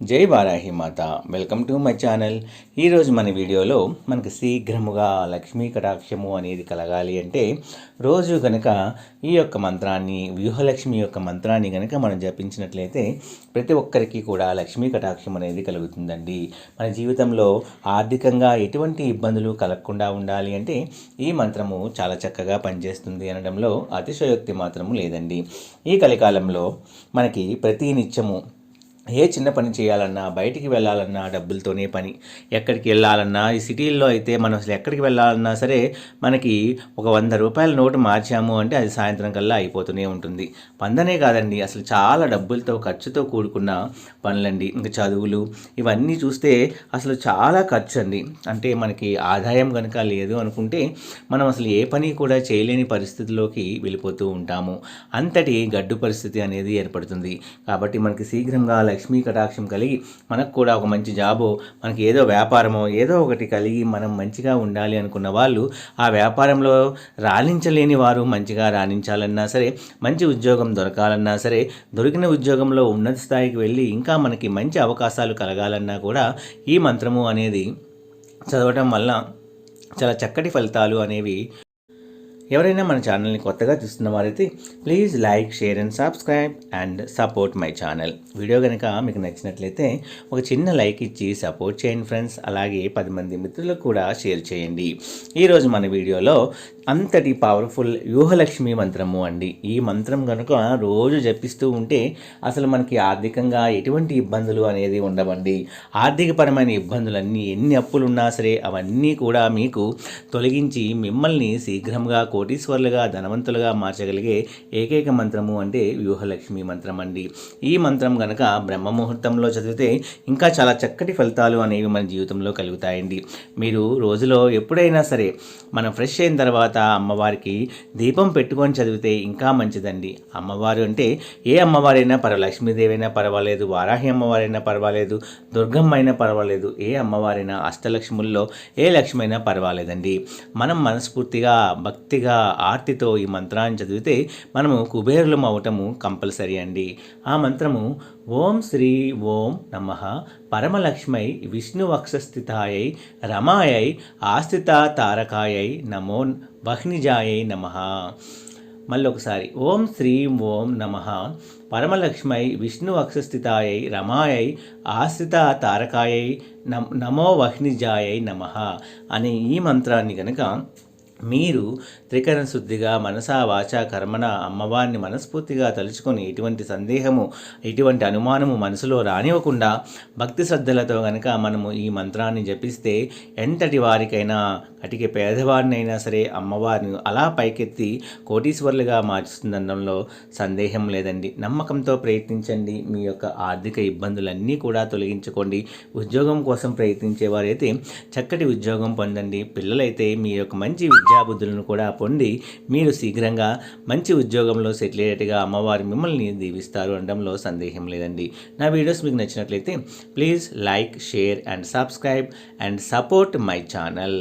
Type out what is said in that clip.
జై Varahi Mata. Welcome to my channel. ఈరోజు మన వీడియోలో మనకు శీఘ్రముగా లక్ష్మీ కటాక్షము అనేది కలగాలి అంటే రోజు కనుక ఈ యొక్క మంత్రాన్ని వ్యూహలక్ష్మి యొక్క మంత్రాన్ని కనుక మనం జపించినట్లయితే ప్రతి ఒక్కరికి కూడా లక్ష్మీ కటాక్షం అనేది కలుగుతుందండి. మన జీవితంలో ఆర్థికంగా ఎటువంటి ఇబ్బందులు కలగకుండా ఉండాలి అంటే ఈ మంత్రము చాలా చక్కగా పనిచేస్తుంది అనడంలో అతిశయోక్తి మాత్రము లేదండి. ఈ కలికాలంలో మనకి ప్రతి నిత్యము ఏ చిన్న పని చేయాలన్నా బయటికి వెళ్ళాలన్నా డబ్బులతోనే పని. ఎక్కడికి వెళ్ళాలన్నా ఈ సిటీల్లో అయితే మనం అసలు ఎక్కడికి వెళ్ళాలన్నా సరే మనకి ఒక వంద రూపాయల నోటు మార్చాము అంటే అది సాయంత్రం కల్లా అయిపోతూనే ఉంటుంది. పందనే కాదండి అసలు చాలా డబ్బులతో ఖర్చుతో కూడుకున్న పనులండి. ఇంకా చదువులు ఇవన్నీ చూస్తే అసలు చాలా ఖర్చు అండి. అంటే మనకి ఆదాయం కనుక లేదు అనుకుంటే మనం అసలు ఏ పని కూడా చేయలేని పరిస్థితిలోకి వెళ్ళిపోతూ ఉంటాము. అంతటి గడ్డు పరిస్థితి అనేది ఏర్పడుతుంది. కాబట్టి మనకి శీఘ్రంగా లక్ష్మీ కటాక్షం కలిగి మనకు కూడా ఒక మంచి జాబో మనకి ఏదో వ్యాపారమో ఏదో ఒకటి కలిగి మనం మంచిగా ఉండాలి అనుకున్న వాళ్ళు ఆ వ్యాపారంలో రాణించలేని వారు మంచిగా రాణించాలన్నా సరే మంచి ఉద్యోగం దొరకాలన్నా సరే దొరికిన ఉద్యోగంలో ఉన్నత స్థాయికి వెళ్ళి ఇంకా మనకి మంచి అవకాశాలు కలగాలన్నా కూడా ఈ మంత్రము అనేది చదవటం వల్ల చాలా చక్కటి ఫలితాలు అనేవి ఎవరైనా మన ఛానల్ని కొత్తగా చూస్తున్న వారైతే please like share and subscribe and support my channel. Video కనుక మీకు నచ్చినట్లయితే ఒక చిన్న లైక్ ఇచ్చి సపోర్ట్ చేయండి ఫ్రెండ్స్. అలాగే పది మంది మిత్రులకు కూడా షేర్ చేయండి. ఈరోజు మన వీడియోలో అంతటి పవర్ఫుల్ వ్యూహలక్ష్మి మంత్రము అండి. ఈ మంత్రం కనుక రోజు జపిస్తూ ఉంటే అసలు మనకి ఆర్థికంగా ఎటువంటి ఇబ్బందులు అనేది ఉండవండి. ఆర్థికపరమైన ఇబ్బందులన్నీ ఎన్ని అప్పులు ఉన్నా సరే అవన్నీ కూడా మీకు తొలగించి మిమ్మల్ని శీఘ్రంగా కోటీశ్వర్లుగా ధనవంతులుగా మార్చగలిగే ఏకైక మంత్రము అంటే వ్యూహలక్ష్మి మంత్రం అండి. ఈ మంత్రం కనుక బ్రహ్మ ముహూర్తంలో చదివితే ఇంకా చాలా చక్కటి ఫలితాలు అనేవి మన జీవితంలో కలుగుతాయండి. మీరు రోజులో ఎప్పుడైనా సరే మనం ఫ్రెష్ అయిన తర్వాత అమ్మవారికి దీపం పెట్టుకొని చదివితే ఇంకా మంచిదండి. అమ్మవారు అంటే ఏ అమ్మవారైనా పర్వ లక్ష్మీదేవైనా పర్వాలేదు వారాహి అమ్మవారైనా పర్వాలేదు దుర్గమ్మ అయినా పర్వాలేదు ఏ అమ్మవారైనా అష్టలక్ష్ముల్లో ఏ లక్ష్మి అయినా పర్వాలేదండి. మనం మనస్ఫూర్తిగా భక్తిగా ఆర్తితో ఈ మంత్రాన్ని చదివితే మనము కుబేరులం అవటము కంపల్సరీ అండి. ఆ మంత్రము ఓం శ్రీ ఓం నమ పరమలక్ష్మై విష్ణువక్షస్థితాయై రమాయై ఆస్థిత తారకాయై నమో వహ్నిజాయై నమ. మళ్ళీ ఒకసారి ఓం శ్రీం ఓం నమ. పరమలక్ష్మై విష్ణు అక్షస్థితాయై రమాయై ఆశ్రిత తారకాయై నమో వహ్నిజాయై నమ అనే ఈ మంత్రాన్ని కనుక మీరు త్రికరణ శుద్ధిగా మనసా వాచా కర్మణ అమ్మవారిని మనస్ఫూర్తిగా తలుచుకొని ఎటువంటి సందేహము ఎటువంటి అనుమానము మనసులో రానివ్వకుండా భక్తి శ్రద్ధలతో గనక మనము ఈ మంత్రాన్ని జపిస్తే ఎంతటి వారికైనా అటికి పేదవారినైనా సరే అమ్మవారిని అలా పైకెత్తి కోటీశ్వరులుగా మార్చుతుందనడంలో సందేహం లేదండి. నమ్మకంతో ప్రయత్నించండి. మీ యొక్క ఆర్థిక ఇబ్బందులన్నీ కూడా తొలగించుకోండి. ఉద్యోగం కోసం ప్రయత్నించేవారైతే చక్కటి ఉద్యోగం పొందండి. పిల్లలైతే మీ యొక్క మంచి విద్యాబుద్ధులను కూడా పొంది మీరు శీఘ్రంగా మంచి ఉద్యోగంలో సెటిల్ అయ్యేట్టుగా అమ్మవారు మిమ్మల్ని దీవిస్తారు అనడంలో సందేహం లేదండి. నా వీడియోస్ మీకు నచ్చినట్లయితే please like share and subscribe and support my channel.